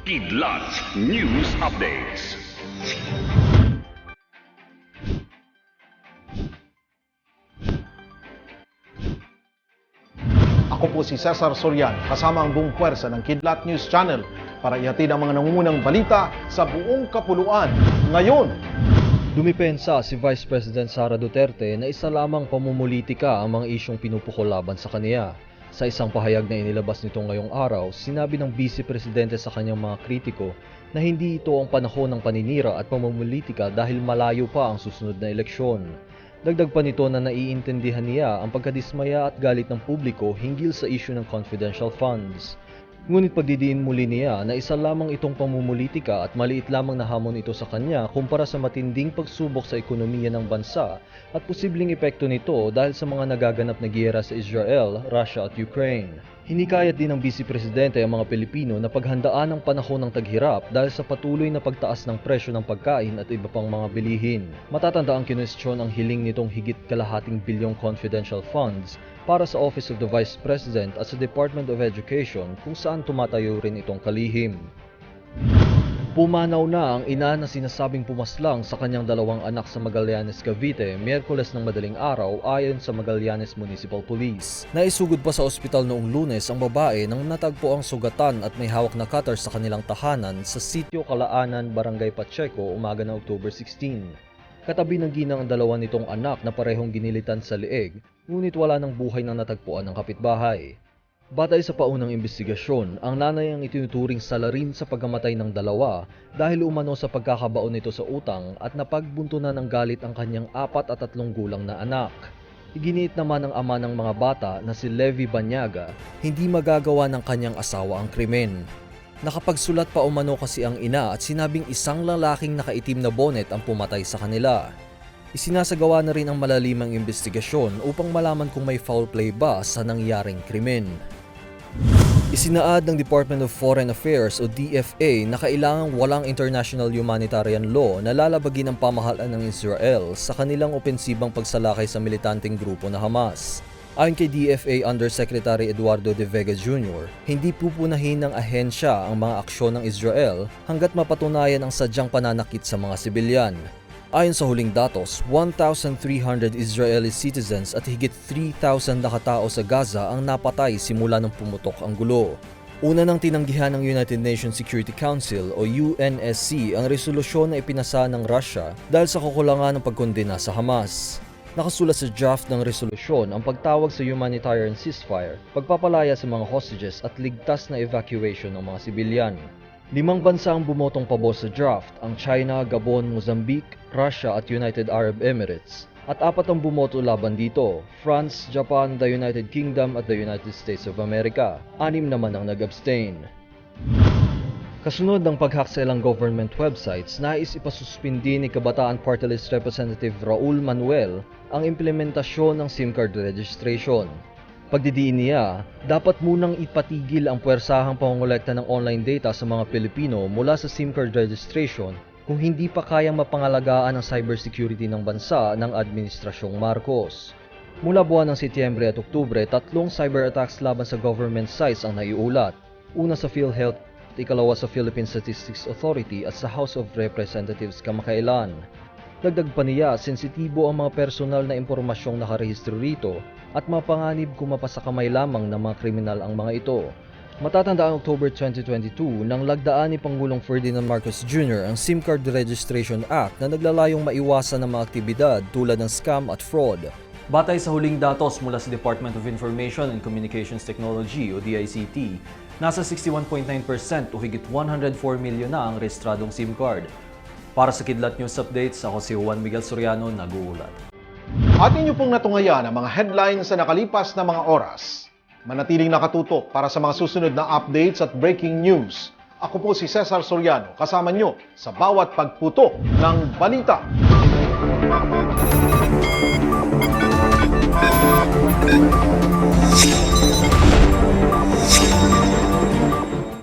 Kidlat News Updates. Ako po si Cesar Sorian, kasama ang buong puwersa ng Kidlat News Channel para ihatid ang mga nangungunang balita sa buong kapuluan. Ngayon, Dumipensa si Vice President Sara Duterte na isa lamang pamumulitika ang mga isyong pinupukol laban sa kaniya. Sa isang pahayag na inilabas nito ngayong araw, sinabi ng Vice Presidente sa kanyang mga kritiko na hindi ito ang panahon ng paninira at pamumulitika dahil malayo pa ang susunod na eleksyon. Dagdag pa nito na naiintindihan niya ang pagkadismaya at galit ng publiko hinggil sa isyu ng confidential funds. Ngunit pagdidiin muli niya na isa lamang itong pamumulitika at maliit lamang na hamon ito sa kanya kumpara sa matinding pagsubok sa ekonomiya ng bansa at posibleng epekto nito dahil sa mga nagaganap na giyera sa Israel, Russia at Ukraine. Hinikayat din ng Vice Presidente ang mga Pilipino na paghandaan ang panahon ng taghirap dahil sa patuloy na pagtaas ng presyo ng pagkain at iba pang mga bilihin. Matatanda ang kinwestiyon ang hiling nitong higit kalahating bilyong confidential funds para sa Office of the Vice President at sa Department of Education kung saan tumatayo rin itong kalihim. Pumanaw na ang ina na sinasabing pumaslang sa kanyang dalawang anak sa Magallanes, Cavite, Miyerkules ng madaling araw ayon sa Magallanes Municipal Police. Naisugod pa sa ospital noong lunes ang babae nang natagpo ang sugatan at may hawak na cutter sa kanilang tahanan sa Sitio Kalaanan, Barangay Pacheco, umaga ng October 16. Katabi ng ginang ang dalawa nitong anak na parehong ginilitan sa leeg, ngunit wala ng buhay ng natagpuan ng kapitbahay. Batay sa paunang investigasyon, ang nanay ang itinuturing salarin sa pagkamatay ng dalawa dahil umano sa pagkakabaon nito sa utang at napagbuntunan ng galit ang kanyang apat at tatlong gulang na anak. Iginiit naman ng ama ng mga bata na si Levi Banyaga, hindi magagawa ng kanyang asawa ang krimen. Nakapagsulat pa umano kasi ang ina at sinabing isang lalaking nakaitim na bonnet ang pumatay sa kanila. Isinasagawa na rin ang malalimang investigasyon upang malaman kung may foul play ba sa nangyaring krimen. Isinaad ng Department of Foreign Affairs o DFA na kailangang walang international humanitarian law na lalabagin ang pamahalaan ng Israel sa kanilang opensibang pagsalakay sa militanteng grupo na Hamas. Ayon kay DFA Undersecretary Eduardo de Vega Jr., hindi pupunahin ng ahensya ang mga aksyon ng Israel hanggat mapatunayan ang sadyang pananakit sa mga sibilyan. Ayon sa huling datos, 1,300 Israeli citizens at higit 3,000 na katao sa Gaza ang napatay simula nang pumutok ang gulo. Una nang tinanggihan ng United Nations Security Council o UNSC ang resolusyon na ipinasa ng Russia dahil sa kakulangan ng pagkondena sa Hamas. Nakasulat sa draft ng resolusyon ang pagtawag sa humanitarian ceasefire, pagpapalaya sa mga hostages at ligtas na evacuation ng mga sibilyan. Limang bansa ang bumotong pabor sa draft, ang China, Gabon, Mozambique, Russia at United Arab Emirates. At apat ang bumoto laban dito, France, Japan, the United Kingdom at the United States of America. Anim naman ang nag-abstain. Kasunod ng paghak sa ilang government websites, nais ipasuspindi ni Kabataan Party List Representative Raul Manuel ang implementasyon ng SIM card registration. Pagdidiin niya, dapat munang ipatigil ang puwersahang pangongolekta ng online data sa mga Pilipino mula sa SIM card registration kung hindi pa kayang mapangalagaan ang cybersecurity ng bansa ng Administrasyong Marcos. Mula buwan ng Setyembre at Oktubre, tatlong cyber attacks laban sa government sites ang naiulat. Una sa PhilHealth ikalawa sa Philippine Statistics Authority at sa House of Representatives kamakailan. Dagdag pa niya, sensitibo ang mga personal na impormasyong nakarehistro rito at mapanganib kung mapasakamay lamang ng mga kriminal ang mga ito. Matatanda ang October 2022 nang lagdaan ni Pangulong Ferdinand Marcos Jr. ang SIM Card Registration Act na naglalayong maiwasan ng mga aktibidad tulad ng scam at fraud. Batay sa huling datos mula sa Department of Information and Communications Technology o DICT, nasa 61.9% o higit 104 milyon na ang rehistradong SIM card. Para sa Kidlat News Updates, ako si Juan Miguel Soriano, nag-uulat. at inyo pong natungayan ang mga headlines sa nakalipas na mga oras. Manatiling nakatutok para sa mga susunod na updates at breaking news. Ako po si Cesar Soriano, kasama nyo sa bawat pagputok ng balita.